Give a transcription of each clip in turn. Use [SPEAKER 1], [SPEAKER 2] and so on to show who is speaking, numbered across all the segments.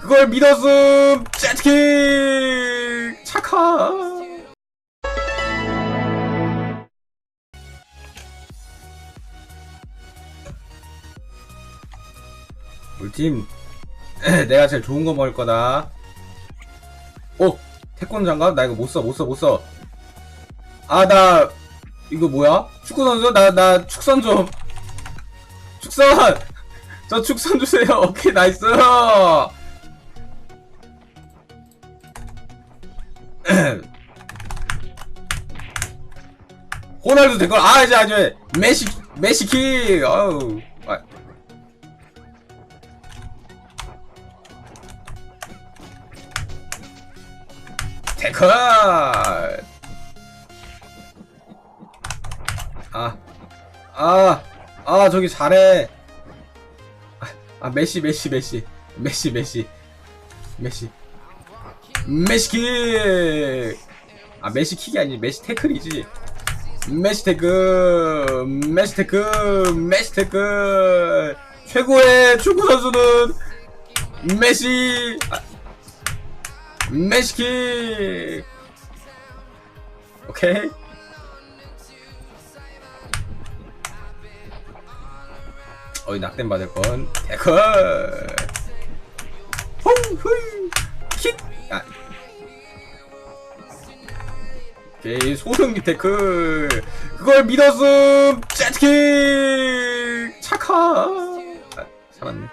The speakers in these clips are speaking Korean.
[SPEAKER 1] 그걸 믿었음. 제트킥 착하 우리 팀 내가 제일 좋은 거 먹을 거다. 오! 태권 장갑 나 이거 못 써 못 써 못 써. 아 나 이거 뭐야? 축구 선수? 나 나 축선 좀. 축선 저 축선 주세요 오케이 나이스 호날두 될걸 아 이제 이제 메시 메시킥 아우 아. 태클 아, 아, 아, 저기 잘해. 아, 아, 메시, 메시, 메시. 메시, 메시. 메시. 메시킥! 아, 메시킥이 아니지. 메시 태클이지. 메시 태클! 메시 태클! 메시 태클! 최고의 축구 선수는 메시! 아, 메시킥! 오케이. 어이 낙댐 받을 건 태클 홈후이 킥아. 오케이 소승기 태클 그걸 믿었음. 제트킥 착하. 아, 살았네.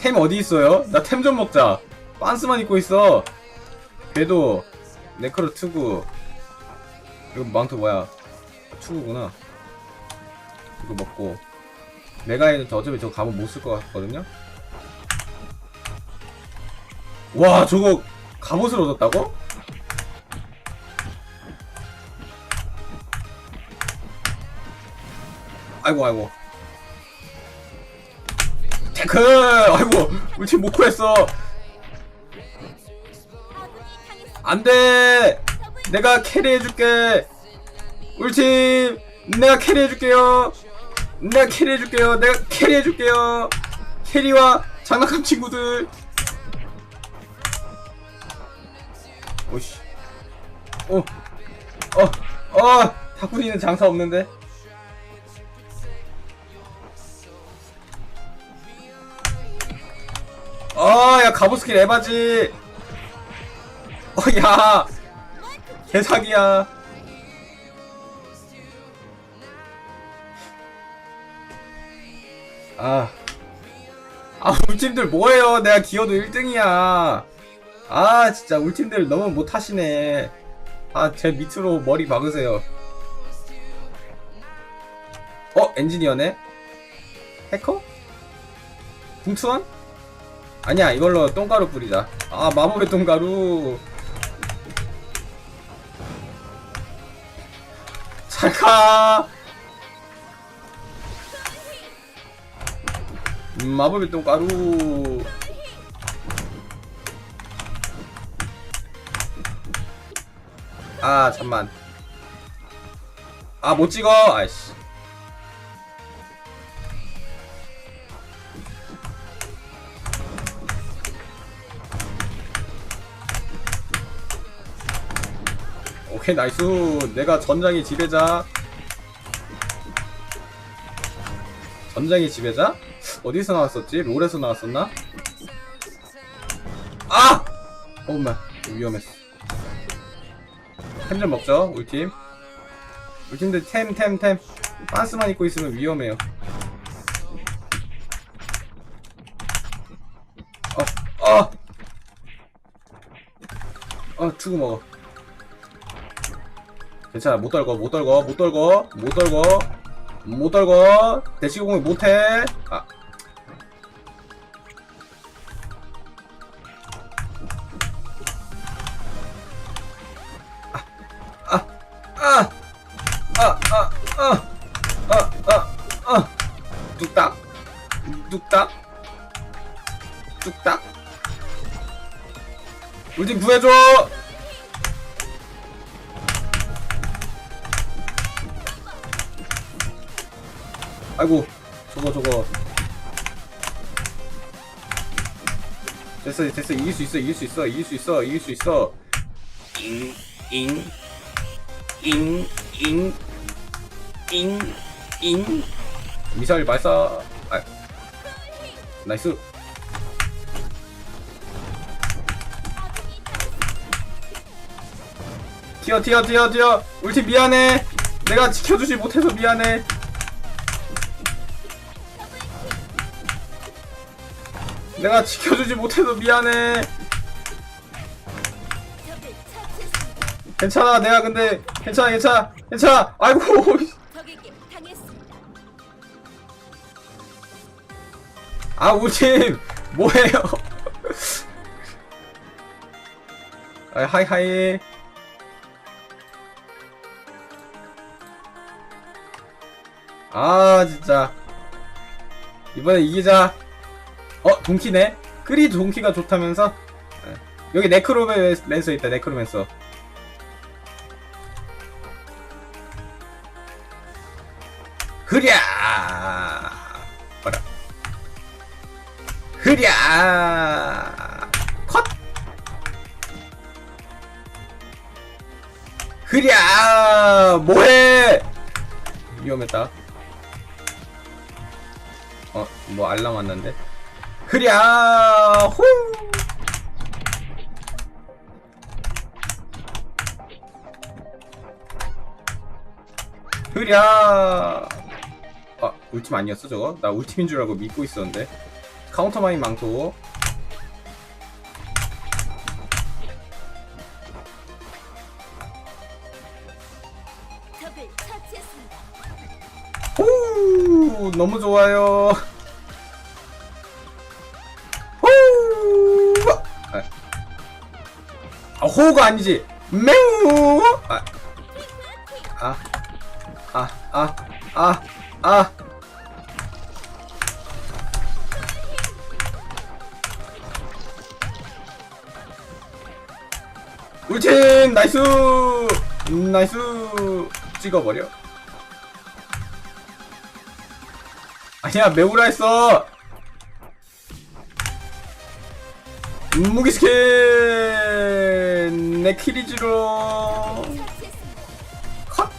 [SPEAKER 1] 템 어디 있어요? 나 템 좀 먹자. 빤스만 입고 있어. 궤도 네크로 투구 이거 망토 뭐야? 투구구나. 이거 먹고 메가에는 저 어차피 저 가면 못 쓸 것 같거든요. 와 저거 갑옷을 얻었다고? 아이고 아이고 태클 아이고 우리 팀 못 구했어 안돼 내가 캐리해줄게 울팀 내가 캐리해줄게요. 내가 캐리해줄게요. 내가 캐리해줄게요. 캐리와 장난감 친구들. 오씨. 어 어 어. 다쿠리는 장사 없는데? 아 야 가보스킬 에바지. 어 야. 개사기야. 아. 아, 우리 팀들 뭐예요? 내가 기어도 1등이야. 아, 진짜 우리 팀들 너무 못하시네. 아, 제 밑으로 머리 박으세요. 어, 엔지니어네? 해커? 궁투원? 아니야, 이걸로 똥가루 뿌리자. 아, 마법의 똥가루. 잘가 음, 마법의 똥가루 아 잠만. 아 못 찍어. 아이씨. 오케이 나이스. 내가 전장의 지배자 전장의 지배자? 어디서 나왔었지? 롤에서 나왔었나? 아! 어머 위험했어 템 좀 먹죠 우리 팀 우리 팀들 템 템 템 빤스만 입고 있으면 위험해요 어! 어! 어 투구 먹어 괜찮아 못 떨궈 못 떨궈 못 떨궈 못 떨궈 못 떨궈 대시공을 못해 아 아, 아, 아, 아, 아, 아, 아, 뚝딱, 뚝딱. 우리 팀 구해줘. 아이고 저거 저거. 됐어 됐어. 이길 수 있어 이길 수 있어 이길 수 있어 이길 수 있어. 잉잉잉잉잉잉. 미사일 발사. 아 나이스. 튀어 튀어 튀어 튀어. 팀 미안해. 내가 지켜주지 못해서 미안해 내가 지켜주지 못해서 미안해. 괜찮아 내가 근데 괜찮아 괜찮아 괜찮아. 아이고. 아 우리 팀 뭐해요? 아, 하이 하이. 아 진짜. 이번에 이기자. 어 동키네? 크리 동키가 좋다면서? 네. 여기 네크로맨서 있다 네크로맨서. 흐랴! 봐라. 흐랴! 컷! 흐랴! 뭐해? 위험했다. 어뭐 알람 왔는데 흐랴 후 흐랴 아 울팀 아니었어 저거? 나 울팀인 줄 알고 믿고 있었는데. 카운터 마인 망토. 너무 좋아요 호가 아니지. 매우 아아 아 아아아. 울팀 나이스. 나이스. 찍어버려. 아니야 매우라 했어 무기 스킨 내 키리즈로. 컷.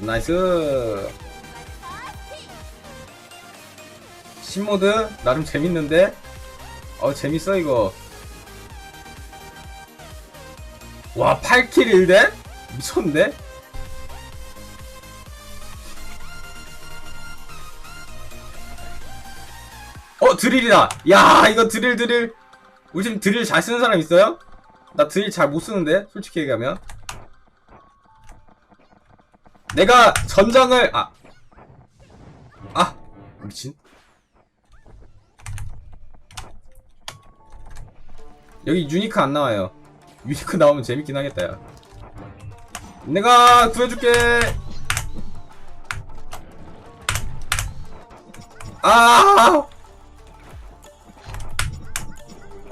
[SPEAKER 1] 나이스 신모드 나름 재밌는데 어 재밌어 이거 와 8킬 1대? 미쳤는 드릴이다 야 이거 드릴 드릴 우리 팀 드릴 잘 쓰는 사람 있어요? 나 드릴 잘 못 쓰는데 솔직히 얘기하면 내가 전장을 아. 아, 미친. 여기 유니크 안 나와요. 유니크 나오면 재밌긴 하겠다, 야. 내가 구해줄게. 아!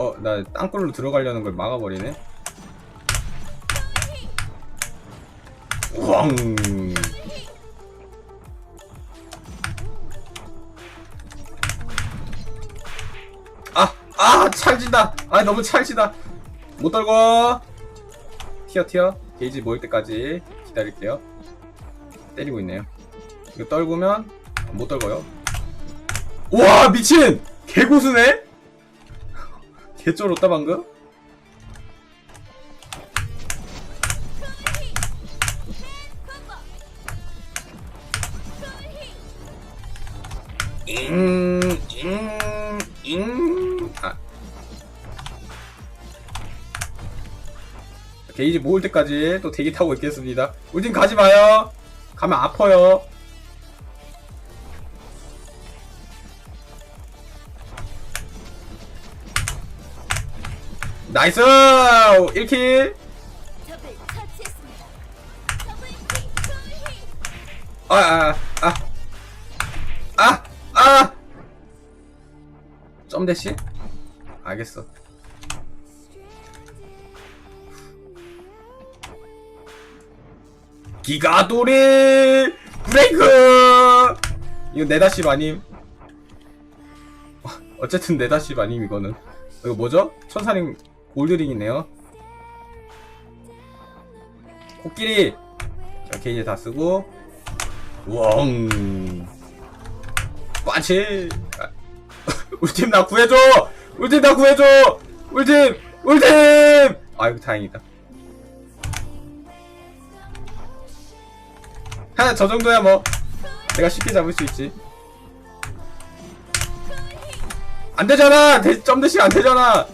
[SPEAKER 1] 어, 나 땅굴로 들어가려는 걸 막아버리네. 왕. 아, 아, 찰진다. 아, 너무 찰지다. 못 떨고. 튀어, 튀어. 게이지 모일 때까지 기다릴게요. 때리고 있네요. 이거 떨구면 못 떨궈요. 와, 미친! 개고수네? 개쩔었다, 방금? 잉, 잉, 잉. 아. 게이지 모을 때까지 또 대기 타고 있겠습니다. 우린 가지 마요. 가면 아파요. 나이스! 1킬!
[SPEAKER 2] 적을 처치했습니다. 더블킥. 쿨hit.
[SPEAKER 1] 아, 아, 아. 아, 아! 점대시? 알겠어. 기가도리 브레이크! 이거 네다십 아님 어쨌든 네다십 아님 이거는 이거 뭐죠? 천사링 골드링이네요. 코끼리. 자 게이지 다 쓰고. 우엉. 빠치 아, 우리 팀나 구해줘! 우리 팀나 구해줘! 우리 팀! 우리 팀! 아이고 다행이다. 하나 저 정도야 뭐. 내가 쉽게 잡을 수 있지. 안 되잖아! 대, 점대식 안 되잖아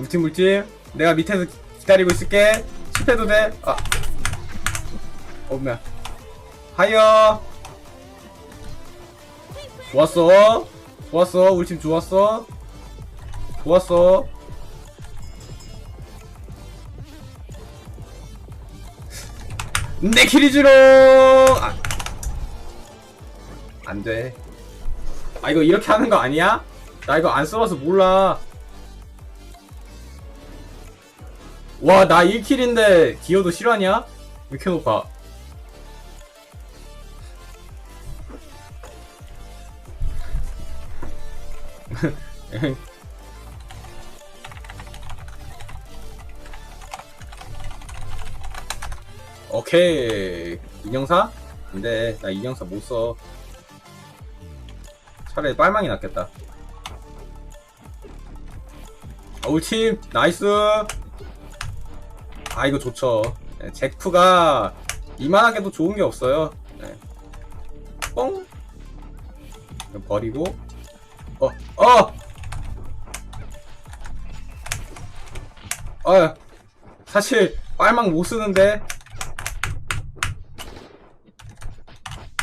[SPEAKER 1] 울팀 울팀 내가 밑에서 기- 기다리고 있을게. 실패도 돼. 아. 어 뭐야. 하이어. 좋았어. 좋았어. 우리 팀 좋았어. 좋았어. 내 키리즈롱 아. 안돼. 아 이거 이렇게 하는 거 아니야? 나 이거 안 써봐서 몰라 와 나 1킬인데 기어도 실화냐? 왜 이렇게 높아 오케이. 인형사? 근데 나 인형사 못 써. 차라리 빨망이 낫겠다. 어울팀 나이스 아 이거 좋죠. 네, 제프가 이만하게도 좋은 게 없어요. 네. 뽕 버리고. 어 어! 어 사실 빨망 못 쓰는데.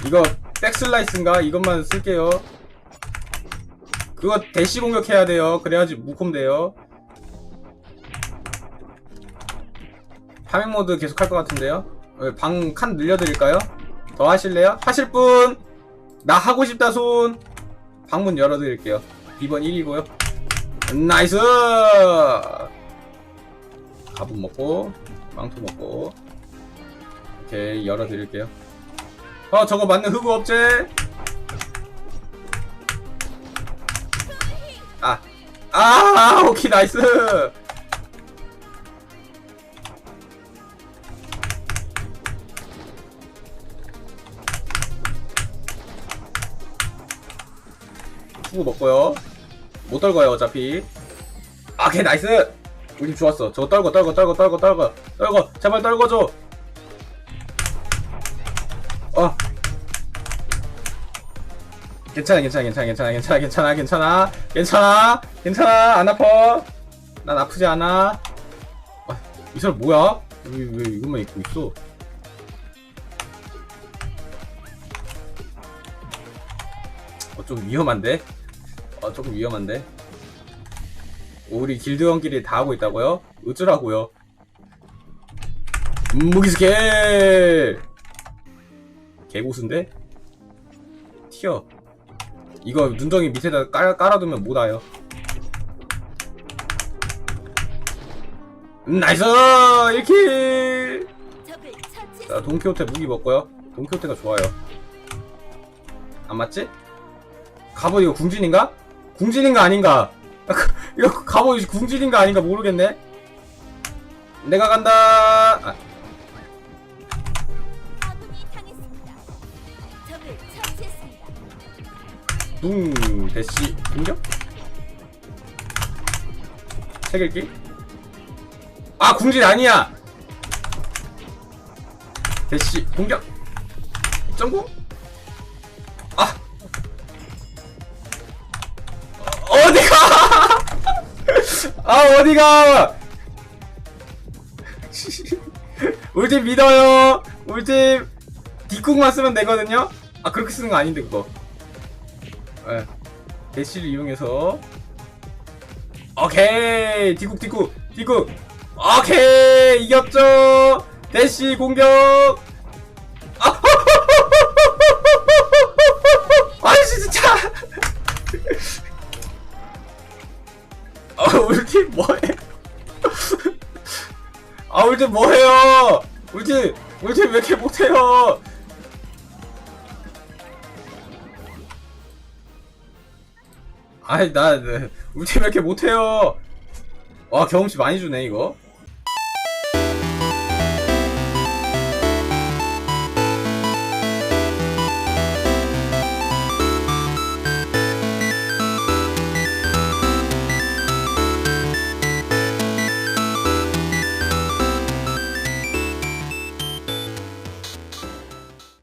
[SPEAKER 1] 이거 백슬라이스인가? 이것만 쓸게요. 그거 대시 공격해야 돼요. 그래야지 무콤 돼요 파밍 모드 계속 할 것 같은데요 방 칸 늘려드릴까요? 더 하실래요? 하실 분! 나 하고 싶다 손! 방문 열어드릴게요 비번 1이고요 나이스! 가분 먹고 망토 먹고 오케이 열어드릴게요 어 저거 맞는 흑우 업체 아! 아! 오케이 나이스! 흑우 먹고요. 못 떨궈요 어차피. 아, 오케이 나이스! 우리 팀 좋았어. 저거 떨궈 떨궈 떨궈 떨궈 떨궈. 떨궈. 제발 떨궈줘. 어. 괜찮아 괜찮아 괜찮아 괜찮아 괜찮아 괜찮아 괜찮아. 괜찮아. 괜찮아. 안 아파. 난 아프지 않아. 아, 이 사람 뭐야? 왜, 왜 이것만 입고 있어? 어 좀 위험한데 어 조금 위험한데 우리 길드원끼리 다 하고 있다고요? 어쩌라고요 무기스케 개고수인데? 튀어 이거 눈덩이 밑에다 깔, 깔아두면 못 와요 음, 나이스 1킬
[SPEAKER 2] 적을
[SPEAKER 1] 자. 돈키호테 무기 먹고요 돈키호테가 좋아요 안 맞지? 갑옷 이거 궁진인가? 궁진인가 아닌가? 이거 갑옷 궁진인가 아닌가 모르겠네 내가 간다 아. 둥 대시 공격? 세길기? 아 궁진 아니야! 대시 공격! 점구? 아 어디가! 팀 믿어요! 팀 뒷국만 쓰면 되거든요? 아 그렇게 쓰는 거 아닌데 그거 예. 대시를 이용해서 오케이 디국 디국 디국 오케이 이겼죠 대시 공격 팀 뭐해요? 우리 팀 우리 팀 왜 이렇게 못해요? 아이 나 네. 우리 팀 왜 이렇게 못해요? 와 경험치 많이 주네 이거